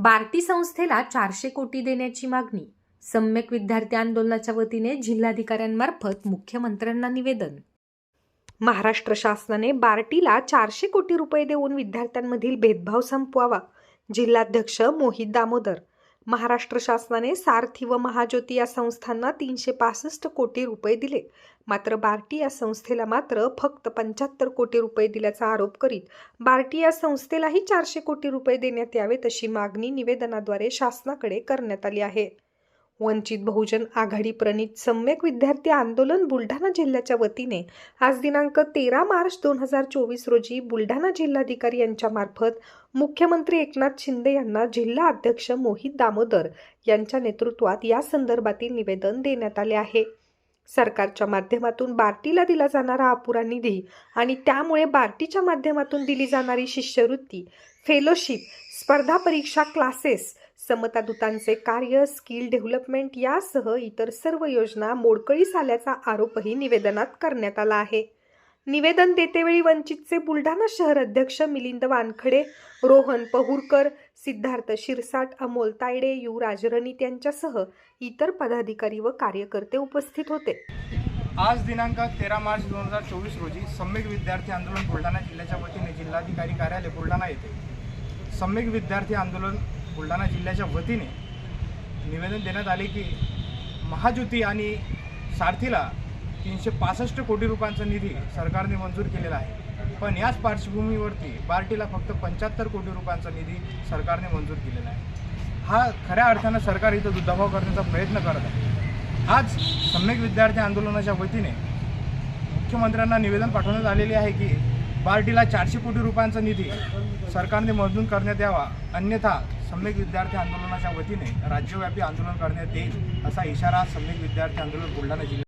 बार्टी संस्थेला चारशे कोटी देण्याची मागणी. सम्यक विद्यार्थी आंदोलनाच्या वतीने जिल्हाधिकाऱ्यांमार्फत मुख्यमंत्र्यांना निवेदन. महाराष्ट्र शासनाने बार्टीला चारशे कोटी रुपये देऊन विद्यार्थ्यांमधील भेदभाव संपवावा. जिल्हाध्यक्ष मोहित दामोदर. महाराष्ट्र शासनाने सारथी व महाज्योती या संस्थांना तीनशे पासष्ट कोटी रुपये दिले. मात्र बार्टी या संस्थेला मात्र फक्त पंच्याहत्तर कोटी रुपये दिल्याचा आरोप करीत बार्टी या संस्थेलाही चारशे कोटी रुपये देण्यात यावेत अशी मागणी निवेदनाद्वारे शासनाकडे करण्यात आली आहे. वंचित बहुजन आघाडी प्रणित सम्यक विद्यार्थी आंदोलन बुलढाणा जिल्ह्याच्या वतीने आज दिनांक तेरा मार्च दोन हजार चोवीस रोजी बुलढाणा जिल्हाधिकारी यांच्यामार्फत मुख्यमंत्री एकनाथ शिंदे यांना जिल्हा अध्यक्ष मोहित दामोदर यांच्या नेतृत्वात या संदर्भातील निवेदन देण्यात आले आहे. सरकारच्या माध्यमातून बार्टीला दिला जाणारा अपुरा निधी आणि त्यामुळे बार्टीच्या माध्यमातून दिली जाणारी शिष्यवृत्ती फेलोशिप स्पर्धा परीक्षा क्लासेस समतादूतांचे कार्य स्किल डेव्हलपमेंट यासह इतर सर्व योजना मोडकळीस आल्याचा आरोपही निवेदनात करण्यात आला आहे. निवेदन देतेवेळी वंचितचे बुलढाणा शहर अध्यक्ष मिलिंद वानखडे रोहन पहुरकर सिद्धार्थ शिरसाट अमोल तायडे युवराज रणित यांच्यासह इतर पदाधिकारी व कार्यकर्ते उपस्थित होते. आज दिनांक तेरा मार्च दोन हजार चोवीस रोजी सम्यक विद्यार्थी आंदोलन बुलढाणा जिल्ह्याच्या वतीने जिल्हाधिकारी कार्यालय बुलढाणा येथे सम्यक विद्यार्थी आंदोलन बुलढाणा जिल्ह्याच्या वतीने निवेदन देण्यात आले की महाज्योती आणि सारथीला तीनशे पासष्ट कोटी रुपयांचा निधी सरकारने मंजूर केलेला आहे. पण याच पार्श्वभूमीवरती बार्टीला फक्त पंच्याहत्तर कोटी रुपयांचा निधी सरकारने मंजूर केलेला आहे. हा खऱ्या अर्थानं सरकार इथं दुधाभाव करण्याचा प्रयत्न करत आहे. आज सम्यक विद्यार्थी आंदोलनाच्या वतीने मुख्यमंत्र्यांना निवेदन पाठवण्यात आलेले आहे की बार्टीला चारशे कोटी रुपयांचा निधी सरकारने मंजूर करण्यात यावा. अन्यथा सम्यक विद्यार्थी आंदोलनाच्या वतीने राज्यव्यापी आंदोलन करण्यात येईल असा इशारा सम्यक विद्यार्थी आंदोलन बुलढाणा जिल्ह्यात